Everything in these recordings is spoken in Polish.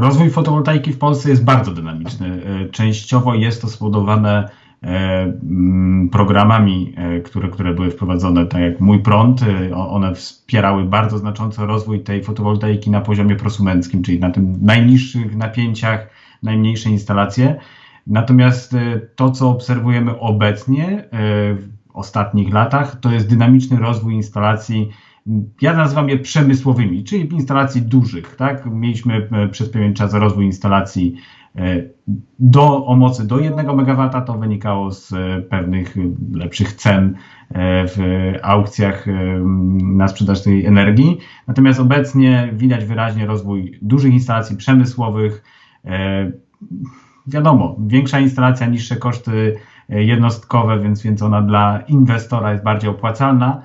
Rozwój fotowoltaiki w Polsce jest bardzo dynamiczny. E, Częściowo jest to spowodowane e, programami, e, które, które były wprowadzone, tak jak Mój Prąd. One wspierały bardzo znacząco rozwój tej fotowoltaiki na poziomie prosumenckim, czyli na tym najniższych napięciach, najmniejsze instalacje. Natomiast to, co obserwujemy obecnie w ostatnich latach, to jest dynamiczny rozwój instalacji ja nazywam je przemysłowymi, czyli instalacji dużych. Tak? Mieliśmy e, przez pewien czas rozwój instalacji e, do, o mocy do 1 MW. To wynikało z e, pewnych lepszych cen w aukcjach na sprzedaż tej energii. Natomiast obecnie widać wyraźnie rozwój dużych instalacji przemysłowych. Wiadomo, większa instalacja, niższe koszty jednostkowe, więc, więc ona dla inwestora jest bardziej opłacalna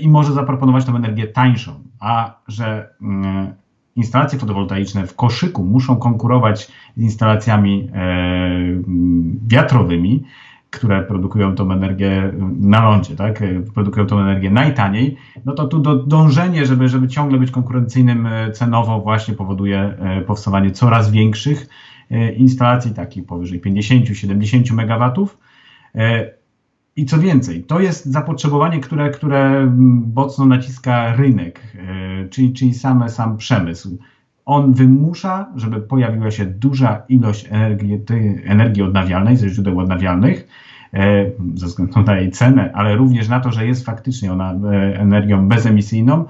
i może zaproponować tą energię tańszą. A że mm, instalacje fotowoltaiczne w koszyku muszą konkurować z instalacjami e, mm, wiatrowymi, które produkują tą energię na lądzie, tak? e, produkują tą energię najtaniej, no to tu do, dążenie, żeby, żeby ciągle być konkurencyjnym e, cenowo właśnie powoduje e, powstawanie coraz większych e, instalacji, takich powyżej 50-70 MW. I co więcej, to jest zapotrzebowanie, które, które mocno naciska rynek, e, czyli, czyli same, sam przemysł. On wymusza, żeby pojawiła się duża ilość energii, energii odnawialnej ze źródeł odnawialnych, e, ze względu na jej cenę, ale również na to, że jest faktycznie ona e, energią bezemisyjną,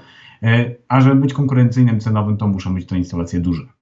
a żeby być konkurencyjnym cenowym, to muszą być to instalacje duże.